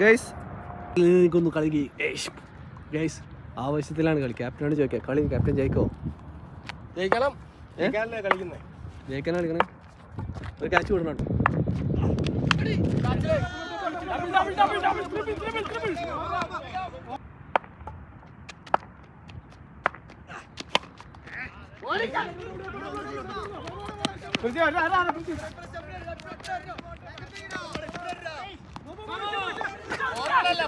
Guys എനിക്കൊന്ന് കളിക്ക് guys ആവശ്യത്തിലാണ് കളി ക്യാപ്റ്റനോട് ചോദിക്കുക കളി ക്യാപ്റ്റൻ ജയിക്കോ ജയിക്കണം ഏ? ജയിക്കാനല്ലേ കളിക്കുന്നേ ജയിക്കാനാണ് കളിക്കണേ ഒരു ക്യാച്ച് വിടണം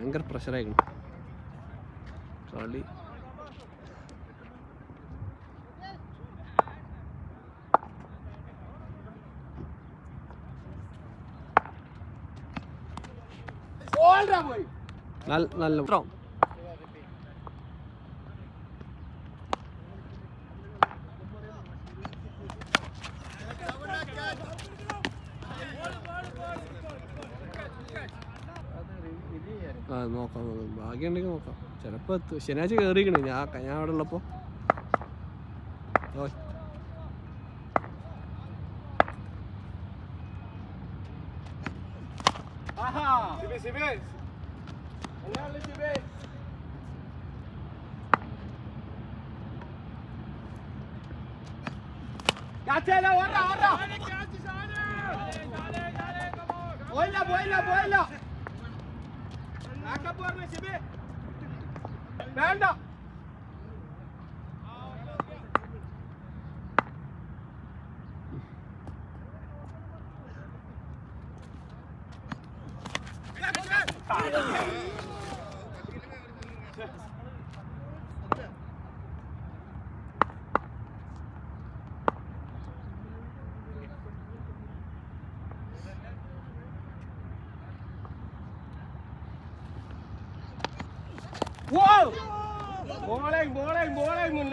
ഭയങ്കര പ്രഷറായിരുന്നു കളി. നല്ല നല്ല നോക്കാം നോക്കാം. ഭാഗ്യം ഉണ്ടെങ്കിൽ നോക്കാം. ചിലപ്പോൾ എത്തും. ശനിയാഴ്ച കയറിക്കണേ ഞാൻ ഞാൻ അവിടെ ഉള്ളപ്പോൾ ഓ. പോയില്ല പോയില്ല borra, borra. Ayakkabılarını Sebe. Ben de.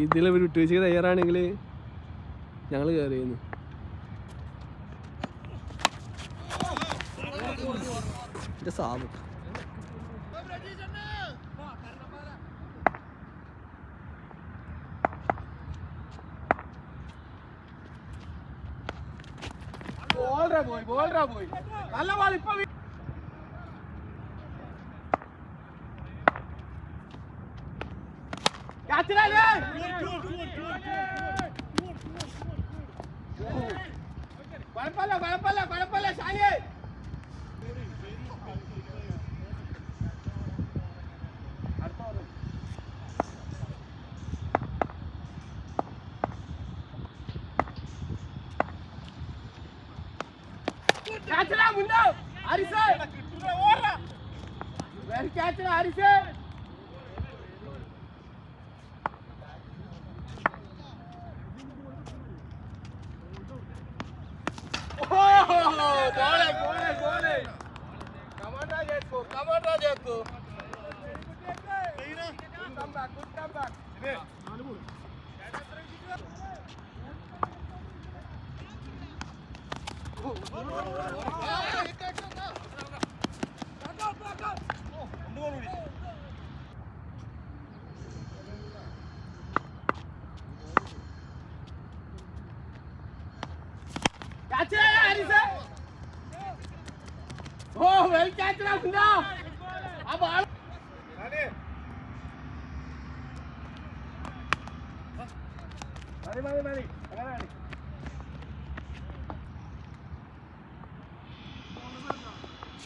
ഇതിൽ ഒരു വിട്ടുവീഴ്ച തയ്യാറാണെങ്കിൽ ഞങ്ങൾ കയറിയിരുന്നു എന്റെ സാബ് പോയി boy. നല്ല ball ഇപ്പൊ വീ- Catch it, അല്ലേ? കുഴപ്പമില്ല കുഴപ്പമില്ല കുഴപ്പമില്ല ഷാനിയെ ക്യാച്ചിലാ മുന്നോ ഹരിസേ വെരി ക്യാച്ചിലാ ഹരിസേ Catch it, Harrison! Oh, well catch it, Hunda! ആ ball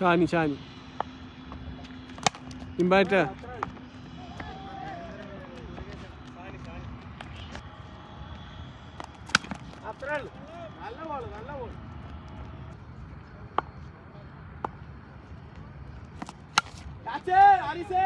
ഷാനി ഷാനി ഇമ്പാക്റ്റ് നല്ല ബോൾ നല്ല ബോൾ ആരിസേ